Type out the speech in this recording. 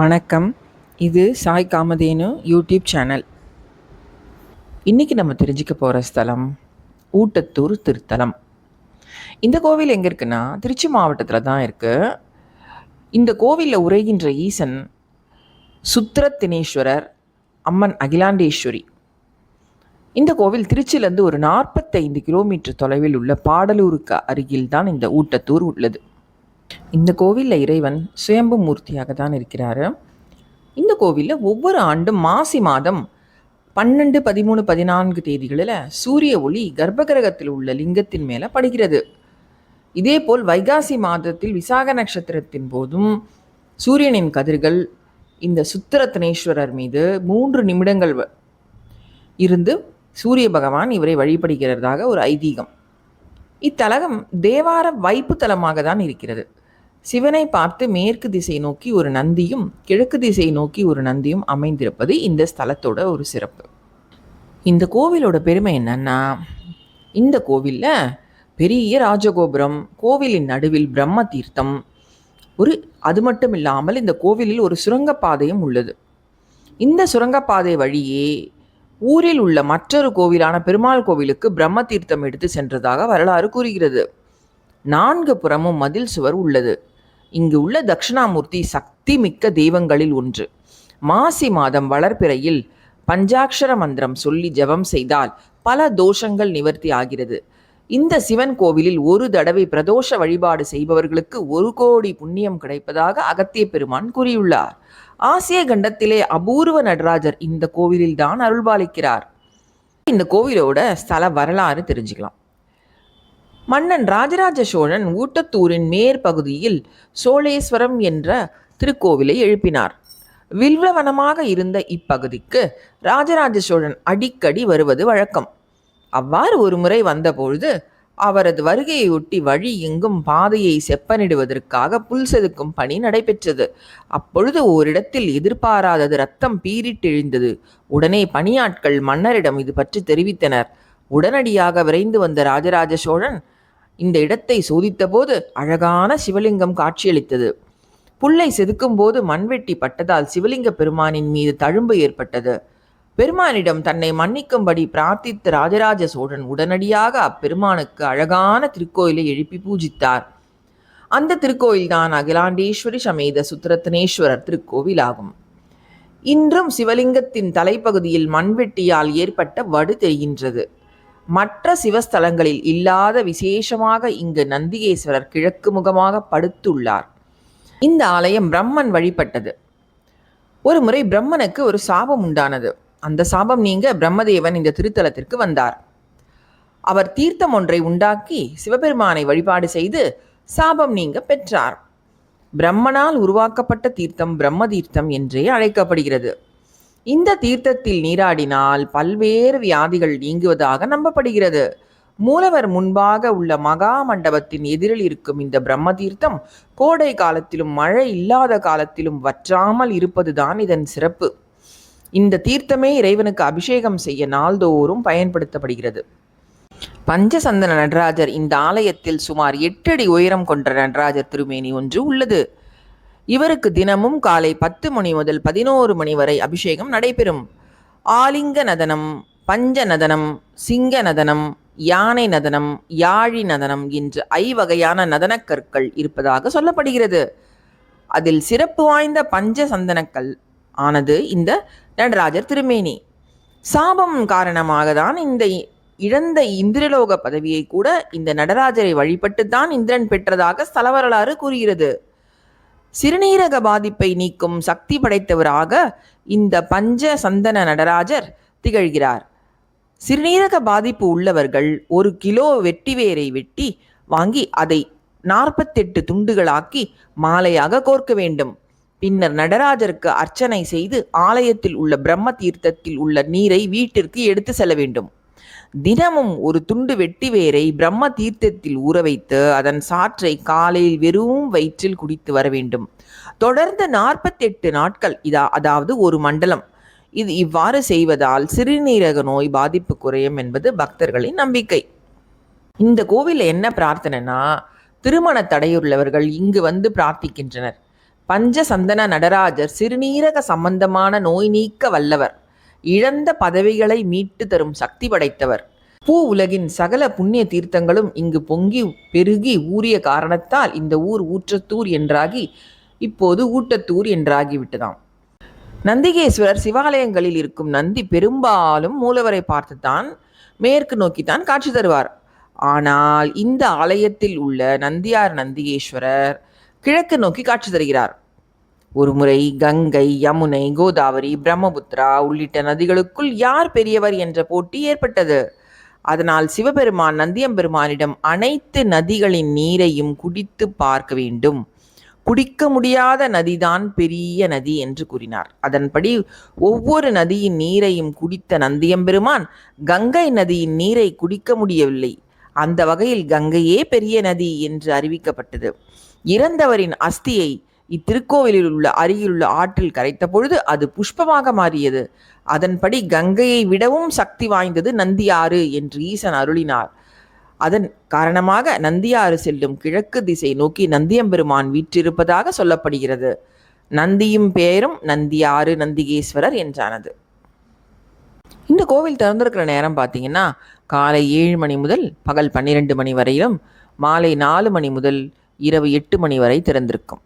வணக்கம். இது Sai Kamadhenu YouTube channel இன்றைக்கி நம்ம தெரிஞ்சுக்க போகிற ஸ்தலம் ஊட்டத்தூர் திருத்தலம். இந்த கோவில் எங்கே இருக்குன்னா திருச்சி மாவட்டத்தில் தான் இருக்குது இந்த கோவிலில் உரைகின்ற ஈசன் சுத்திரத்தினேஸ்வரர் அம்மன் அகிலாண்டேஸ்வரி. இந்த கோவில் திருச்சியிலேருந்து ஒரு நாற்பத்தைந்து கிலோமீட்டர் தொலைவில் உள்ள பாடலூருக்கு அருகில் தான் இந்த ஊட்டத்தூர் உள்ளது. இந்த கோவிலில் இறைவன் சுயம்பு மூர்த்தியாக தான் இருக்கிறாரு. இந்த கோவிலில் ஒவ்வொரு ஆண்டும் மாசி மாதம் பன்னெண்டு பதிமூணு பதினான்கு தேதிகளில் சூரிய ஒளி கர்ப்பகிரகத்தில் உள்ள லிங்கத்தின் மேலே படுகிறது. இதேபோல் வைகாசி மாதத்தில் விசாக நட்சத்திரத்தின் போதும் சூரியனின் கதிர்கள் இந்த சுத்திரத்தனேஸ்வரர் மீது மூன்று நிமிடங்கள் வ- இருந்து சூரிய பகவான் இவரை வழிபடுகிறதாக ஒரு ஐதீகம். இத்தலகம் தேவார வைப்பு தலமாக தான் இருக்கிறது. சிவனை பார்த்து மேற்கு திசை நோக்கி ஒரு நந்தியும் கிழக்கு திசை நோக்கி ஒரு நந்தியும் அமைந்திருப்பது இந்த ஸ்தலத்தோட ஒரு சிறப்பு. இந்த கோவிலோட பெருமை என்னன்னா இந்த கோவிலில் பெரிய ராஜகோபுரம் கோவிலின் நடுவில் பிரம்ம தீர்த்தம் ஒரு அது மட்டும் இல்லாமல் இந்த கோவிலில் ஒரு சுரங்கப்பாதையும் உள்ளது. இந்த சுரங்கப்பாதை வழியே ஊரில் உள்ள மற்றொரு கோவிலான பெருமாள் கோவிலுக்கு பிரம்ம தீர்த்தம் எடுத்து சென்றதாக வரலாறு கூறுகிறது. நான்கு புறமும் மதில் சுவர் உள்ளது. இங்கு உள்ள தட்சிணாமூர்த்தி சக்தி மிக்க தெய்வங்களில் ஒன்று. மாசி மாதம் வளர்பிறையில் பஞ்சாட்சர மந்திரம் சொல்லி ஜெபம் செய்தால் பல தோஷங்கள் நிவர்த்தி ஆகிறது. இந்த சிவன் கோவிலில் ஒரு தடவை பிரதோஷ வழிபாடு செய்பவர்களுக்கு ஒரு கோடி புண்ணியம் கிடைப்பதாக அகத்திய பெருமான் கூறியுள்ளார். ஆசிய கண்டத்திலே அபூர்வ நடராஜர் இந்த கோவிலில் தான் அருள்பாலிக்கிறார். இந்த கோவிலோட ஸ்தல வரலாறு தெரிஞ்சுக்கலாம். மன்னன் ராஜராஜ சோழன் ஊட்டத்தூரின் மேற்பகுதியில் சோழேஸ்வரம் என்ற திருக்கோவிலை எழுப்பினார். வில்வவனமாக இருந்த இப்பகுதிக்கு ராஜராஜ சோழன் அடிக்கடி வருவது வழக்கம். அவ்வாறு ஒரு முறை வந்தபொழுது அவரது வருகையொட்டி வழி எங்கும் பாதையை செப்பனிடுவதற்காக புல் செதுக்கும் பணி நடைபெற்றது. அப்பொழுது ஓரிடத்தில் எதிர்பாராதது ரத்தம் பீரிட்டெழுந்தது உடனே பணியாட்கள் மன்னரிடம் இது பற்றி தெரிவித்தனர். உடனடியாக விரைந்து வந்த ராஜராஜ சோழன் இந்த இடத்தை சோதித்தபோது அழகான சிவலிங்கம் காட்சியளித்தது. புல்லை செதுக்கும் போது மண்வெட்டி பட்டதால் சிவலிங்க பெருமானின் மீது தழும்பு ஏற்பட்டது. பெருமானிடம் தன்னை மன்னிக்கும்படி பிரார்த்தித்த ராஜராஜ சோழன் உடனடியாக அப்பெருமானுக்கு அழகான திருக்கோயிலை எழுப்பி பூஜித்தார். அந்த திருக்கோயில்தான் அகிலாண்டேஸ்வரி சமேத சுத்திரத்தனேஸ்வரர் திருக்கோவில் ஆகும் இன்றும் சிவலிங்கத்தின் தலைப்பகுதியில் மண்வெட்டியால் ஏற்பட்ட வடு தெரிகின்றது. மற்ற சிவஸ்தலங்களில் இல்லாத விசேஷமாக இங்கு நந்திகேஸ்வரர் கிழக்கு முகமாக படுத்துள்ளார். இந்த ஆலயம் பிரம்மன் வழிபட்டது. ஒரு முறை பிரம்மனுக்கு ஒரு சாபம் உண்டானது. அந்த சாபம் நீங்க பிரம்மதேவன் இந்த திருத்தலத்திற்கு வந்தார். அவர் தீர்த்தம் ஒன்றை உண்டாக்கி சிவபெருமானை வழிபாடு செய்து சாபம் நீங்க பெற்றார். பிரம்மனால் உருவாக்கப்பட்ட தீர்த்தம் பிரம்ம தீர்த்தம் என்றே அழைக்கப்படுகிறது. இந்த தீர்த்தத்தில் நீராடினால் பல்வேறு வியாதிகள் நீங்குவதாக நம்பப்படுகிறது. மூலவர் முன்பாக உள்ள மகா மண்டபத்தின் எதிரில் இருக்கும் இந்த பிரம்ம தீர்த்தம் கோடை காலத்திலும் மழை இல்லாத காலத்திலும் வற்றாமல் இருப்பதுதான் இதன் சிறப்பு. இந்த தீர்த்தமே இறைவனுக்கு அபிஷேகம் செய்ய நாள்தோறும் பயன்படுத்தப்படுகிறது. பஞ்சசந்தன நடராஜர் இந்த ஆலயத்தில் சுமார் எட்டு அடி உயரம் கொண்ட நடராஜர் திருமேனி ஒன்று உள்ளது. இவருக்கு தினமும் காலை பத்து மணி முதல் பதினோரு மணி வரை அபிஷேகம் நடைபெறும். ஆலிங்க நதனம் பஞ்ச நதனம் சிங்க நதனம் யானை நதனம் யாழி நதனம் என்று ஐவகையான நதனக்கற்கள் இருப்பதாக சொல்லப்படுகிறது. அதில் சிறப்பு வாய்ந்த பஞ்ச சந்தனக்கல் ஆனது இந்த நடராஜர் திருமேனி. சாபம் காரணமாக தான் இந்த இழந்த இந்திரலோக பதவியை கூட இந்த நடராஜரை வழிபட்டுத்தான் இந்திரன் பெற்றதாக ஸ்தல வரலாறு கூறுகிறது. சிறுநீரக பாதிப்பை நீக்கும் சக்தி படைத்தவராக இந்த பஞ்ச சந்தன நடராஜர் திகழ்கிறார். சிறுநீரக பாதிப்பு உள்ளவர்கள் ஒரு கிலோ வெட்டிவேரை வெட்டி வாங்கி அதை நாற்பத்தெட்டு துண்டுகளாக்கி மாலையாக கோர்க்க வேண்டும். பின்னர் நடராஜருக்கு அர்ச்சனை செய்து ஆலயத்தில் உள்ள பிரம்ம தீர்த்தத்தில் உள்ள நீரை வீட்டிற்கு எடுத்து செல்ல வேண்டும். தினமும் ஒரு துண்டு வெட்டிவேரை பிரம்ம தீர்த்தத்தில் ஊற வைத்து அதன் சாற்றை காலையில் வெறும் வயிற்றில் குடித்து வர வேண்டும். தொடர்ந்து நாற்பத்தெட்டு நாட்கள் இதா அதாவது ஒரு மண்டலம். இது இவ்வாறு செய்வதால் சிறுநீரக நோய் பாதிப்பு குறையும் என்பது பக்தர்களின் நம்பிக்கை. இந்த கோவிலில் என்ன பிரார்த்தனைனா திருமண தடையுள்ளவர்கள் இங்கு வந்து பிரார்த்திக்கின்றனர். பஞ்சசந்தன நடராஜர் சிறுநீரக சம்பந்தமான நோய் நீக்க வல்லவர். இழந்த பதவிகளை மீட்டு தரும் சக்தி படைத்தவர். பூ உலகின் சகல புண்ணிய தீர்த்தங்களும் இங்கு பொங்கி பெருகி ஊறிய காரணத்தால் இந்த ஊர் ஊற்றத்தூர் என்றாகி இப்போது ஊட்டத்தூர் என்றாகிவிட்டதாம் நந்திகேஸ்வரர் சிவாலயங்களில் இருக்கும் நந்தி பெரும்பாலும் மூலவரை பார்த்துத்தான் மேற்கு நோக்கித்தான் காட்சி தருவார். ஆனால் இந்த ஆலயத்தில் உள்ள நந்தியார் நந்திகேஸ்வரர் கிழக்கு நோக்கி காட்சி தருகிறார். ஒருமுறை கங்கை யமுனை கோதாவரி பிரம்மபுத்திரா உள்ளிட்ட நதிகளுக்குள் யார் பெரியவர் என்ற போட்டி ஏற்பட்டது? அதனால் சிவபெருமான் நந்தியம்பெருமானிடம் அனைத்து நதிகளின் நீரையும் குடித்து பார்க்க வேண்டும். குடிக்க முடியாத நதிதான் பெரிய நதி என்று கூறினார். அதன்படி ஒவ்வொரு நதியின் நீரையும் குடித்த நந்தியம்பெருமான் கங்கை நதியின் நீரை குடிக்க முடியவில்லை. அந்த வகையில் கங்கையே பெரிய நதி என்று அறிவிக்கப்பட்டது. இறந்தவரின் அஸ்தியை இத்திருக்கோவிலில் உள்ள அருகிலுள்ள ஆற்றில் கரைத்த பொழுது அது புஷ்பமாக மாறியது. அதன்படி கங்கையை விடவும் சக்தி வாய்ந்தது நந்தியாறு என்று ஈசன் அருளினார். அதன் காரணமாக நந்தியாறு செல்லும் கிழக்கு திசை நோக்கி நந்தியம்பெருமான் வீற்றிருப்பதாக சொல்லப்படுகிறது. நந்தியும் பெயரும் நந்தியாறு நந்திகேஸ்வரர் என்றானது. இந்த கோவில் திறந்திருக்கிற நேரம் பார்த்தீங்கன்னா காலை ஏழு மணி முதல் பகல் பன்னிரெண்டு மணி வரையிலும் மாலை நாலு மணி முதல் இரவு எட்டு மணி வரை திறந்திருக்கும்.